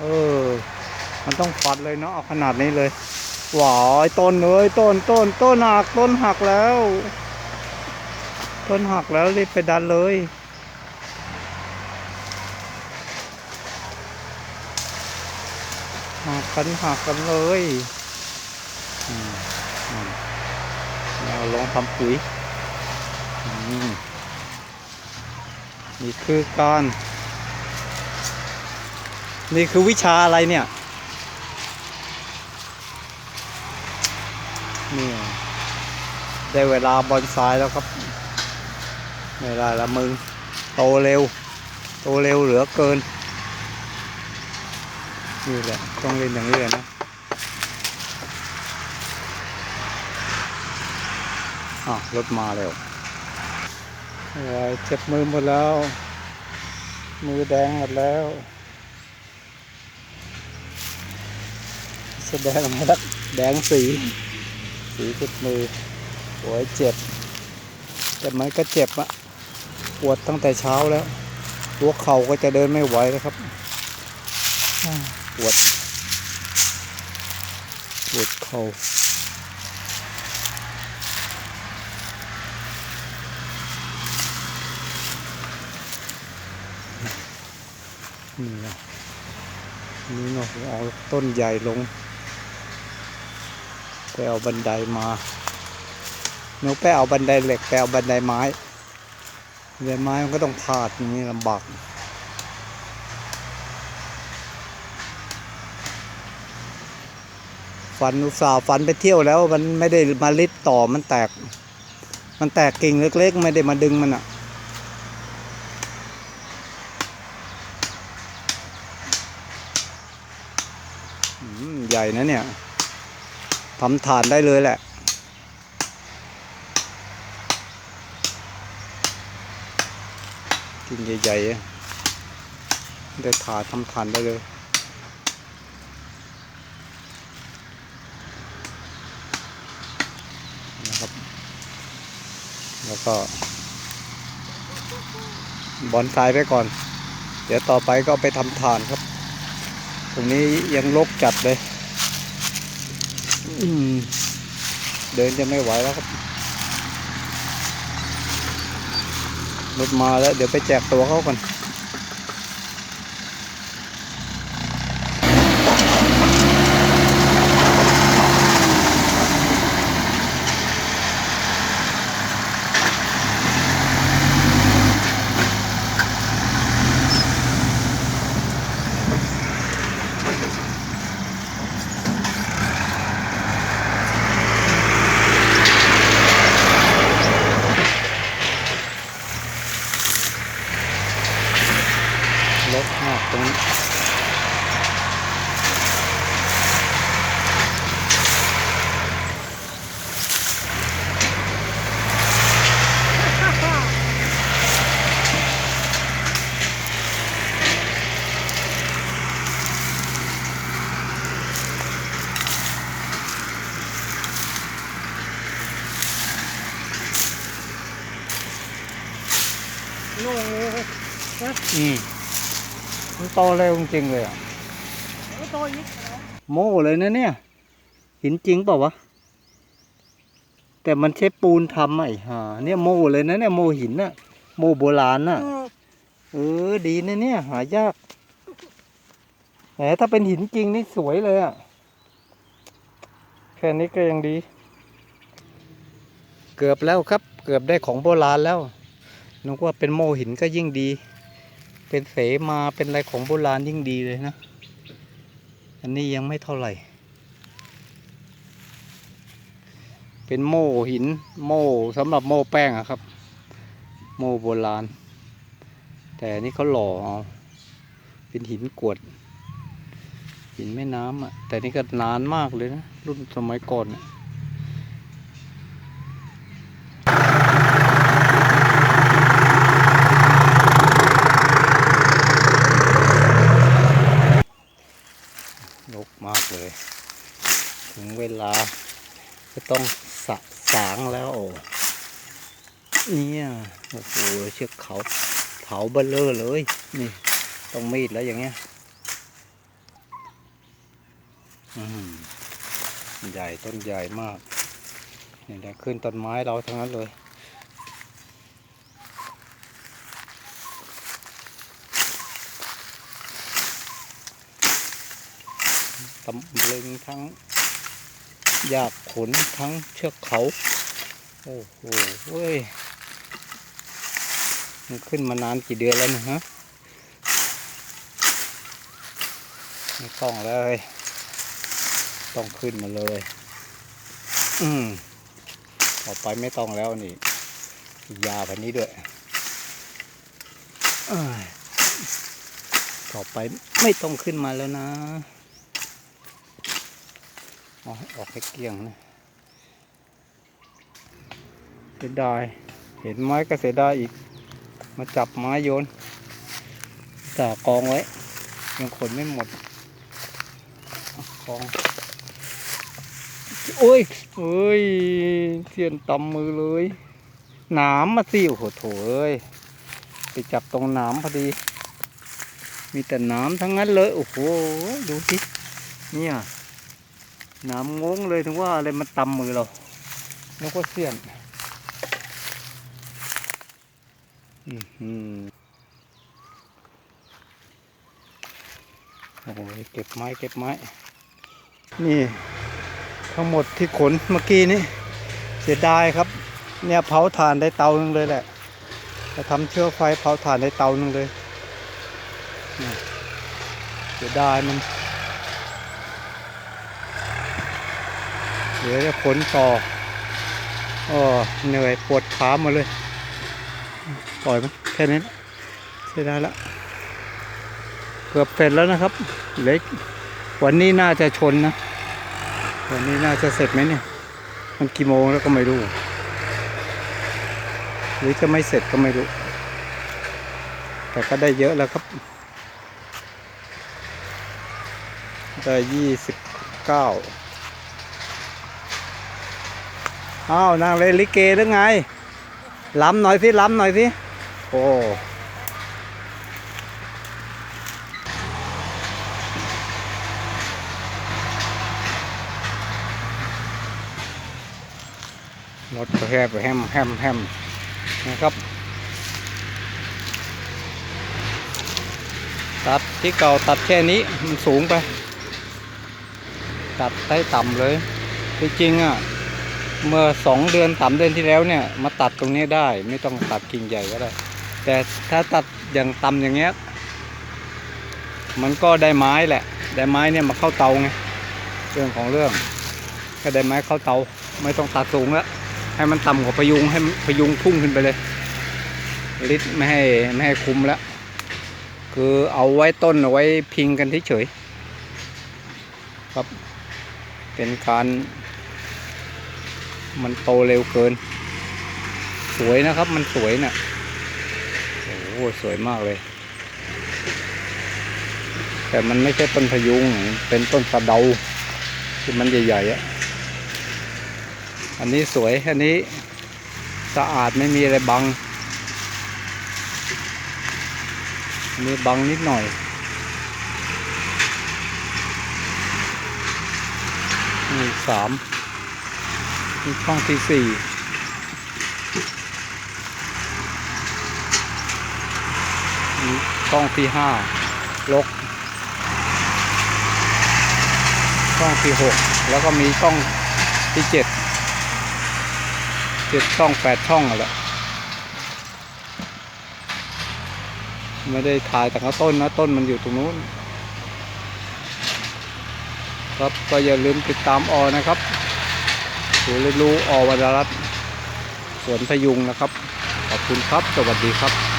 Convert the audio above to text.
เออ มันต้องฟัดเลยเนาะเอาขนาดนี้เลยหวายต้นเลยต้นต้นต้นหักต้นหักแล้ว ต้นหักแล้วรีบไปดันเลยหักกันหักกันเลยเราลองทำปุ๋ยอืมนี่คือการ นี่คือวิชาอะไรเนี่ยนี่ได้เวลาบอนไซายแล้วครับไม่ได้ละมึง โตเร็ว โตเร็วเหลือเกิน นี่แหละ ต้องเล่นอย่างนี้เลยนะอะรถมาแล้วเจ็บมือหมดแล้ว มือแดงหมดแล้ว แสดงมาแล้วแดงสี สีติดมือโอ้ยเจ็บ แต่มันก็เจ็บอะปวดตั้งแต่เช้าแล้วหัวเข่าก็จะเดินไม่ไหวแล้วครับอ้าวปวด ปวดเข่านี่นะนี่เนาะเอาต้นใหญ่ลง ไปเอาบันไดมาหนูไปเอาบันไดเหล็กไปเอาบันไดไม้บันไดไม้มันก็ต้องพาดอย่างนี้ลำบากฟันอุตส่าห์ฟันไปเที่ยวแล้วมันไม่ได้มาลิดต่อมันแตก มันแตกกิ่งเล็กๆ ไม่ได้มาดึงมันอะใหญ่นะเนี่ย ทำฐานได้เลยแหละ กิ่งใหญ่ๆ ได้ฐานทำฐานได้เลยนะครับ แล้วก็ บอนไซไปก่อน เดี๋ยวต่อไปก็ไปทำฐานครับ ตรงนี้ยังลกจัดเลย เดินจะไม่ไหวแล้วครับรถมาแล้ว เดี๋ยวไปแจกตัวเขาก่อน รถมากตรงนี้อืมมัน โตเร็วจริงเลยอะโตอีกโม่เลยนะเนี่ย หินจริงเปล่าวะ แต่มันใช้ปูนทำไอ้ห่าเนี่ยโม่เลยนะเนี่ยโม่หินน่ะ โม่โบราณน่ะ เออดีนะเนี่ย หายากแหมถ้าเป็นหินจริงนี่สวยเลยอะ แค่นี้ก็ยังดี เกือบแล้วครับ เกือบได้ของโบราณแล้วนึกว่าเป็นโมหินก็ยิ่งดี เป็นเสมาเป็นอะไรของโบราณยิ่งดีเลยนะ อันนี้ยังไม่เท่าไหร่ เป็นโม่หินโม่สำหรับโม่แป้งอะครับ โม่โบราณ แต่นนี่เขาหล่อเอาเป็นหินกรวด หินแม่น้ำอะแต่นี่ก็นานมากเลยนะ รุ่นสมัยก่อนนะลกมากเลย ถึงเวลาก็ ต้องสะสางแล้ว เนี่ยโอ้โหเชือกเขาเผาเบลเลอร์เลย นี่ ต้องมีดแล้วอย่างเงี้ยอืมใหญ่ต้นใหญ่มากนี่แหละขึ้นต้นไม้เราทั้งนั้นเลยตำลึงทั้ง ยากขนทั้งเชือกเขา โอ้โหเว้ย มันขึ้นมานานกี่เดือนแล้วนะฮะ ไม่ต้องเลย ต้องขึ้นมาเลย อืมต่อไปไม่ต้องแล้วนี่ยาพันนี้ด้วยอ้ยต่อไปไม่ต้องขึ้นมาแล้วนะ เอาออกให้เกลี้ยงนะเสียดาย เห็นไม้ก็เสียดายอีก มาจับไม้โยนสากองไว้ ยังขนไม่หมดเอากองโอ้ยเอ้ยเสียนตำมือเลยหนามมาสิโอ้โหโถเอ้ยไปจับตรงหนามพอดี มีแต่หนามทั้งนั้นเลย โอ้โห ดูสิเนี่ย นามงงเลยถึงว่าอะไรมันตำมือเรานึกว่าเสียนอือหือโอ้โหเก็บไม้เก็บไม้ นี่ ทั้งหมดที่ขนเมื่อกี้นี้เสียดายครับ เนี่ยเผาถ่านได้เตาหนึงเลยแหละจะทำเชื้อไฟเผาถ่านได้เตาหนึงเลยเนี่ยเสียดายมัน เดี๋ยวจะขนต่ออ๋อเหนื่อยปวดขามาเลย ปล่อยมันแค่นี้เสียดายละเกือบเสร็จแล้วนะครับ เล็ก วันนี้น่าจะชนนะ วันนี้น่าจะเสร็จไหมเนี่ย มันกี่โมงแล้วก็ไม่รู้ หรือจะไม่เสร็จก็ไม่รู้ แต่ก็ได้เยอะแล้วครับได้ยี่สิบเก้า อ้าวนางเลนลิเกหรือไงล้ำหน่อยสิล้ำหน่อยสิโอ้รถแฮบแฮมแฮมแฮมนะครับตัดที่เก่าตัดแค่นี้มันสูงไป ตัดให้ต่ำเลย จริงๆอะ เมื่อสองเดือนสามเดือนที่แล้วเนี่ย มาตัดตรงนี้ได้ ไม่ต้องตัดกิ่งใหญ่ก็ได้ แต่ถ้าตัดอย่างต่ำอย่างเงี้ย มันก็ได้ไม้แหละ ได้ไม้เนี่ยมาเข้าเตาไงเรื่องของเรื่องก็ได้ไม้เข้าเตา ไม่ต้องตัดสูงแล้วให้มันต่ำกว่าพยุงให้พยุงพุ่งขึ้นไปเลยลิดไม่ให้ไม่ให้คุมแล้วคือเอาไว้ต้นเอาไว้พิงกันเฉยๆครับ เป็นการ มันโตเร็วเกิน สวยนะครับ มันสวยนะ่ะโอ้โหสวยมากเลย แต่มันไม่ใช่ต้นพยุง เป็นต้นสะเดาที่มันใหญ่ๆอะอันนี้สวย อันนี้สะอาดไม่มีอะไรบังอันนี้บังนิดหน่อยนี่สาม นี่ช่องที่สี่ช่องที่ห้าลก ช่องที่หกแล้วก็มีช่องที่เจ็ดเจ็ดช่องแปดช่องอะไรไม่ได้ถ่ายแต่ข้างต้นนะ ต้นมันอยู่ตรงนู้น ครับก็อย่าลืมติดตามออนะครับ ศูนย์เรียนรู้อวรรัตสวนพยุงนะครับ ขอบคุณครับ สวัสดีครับ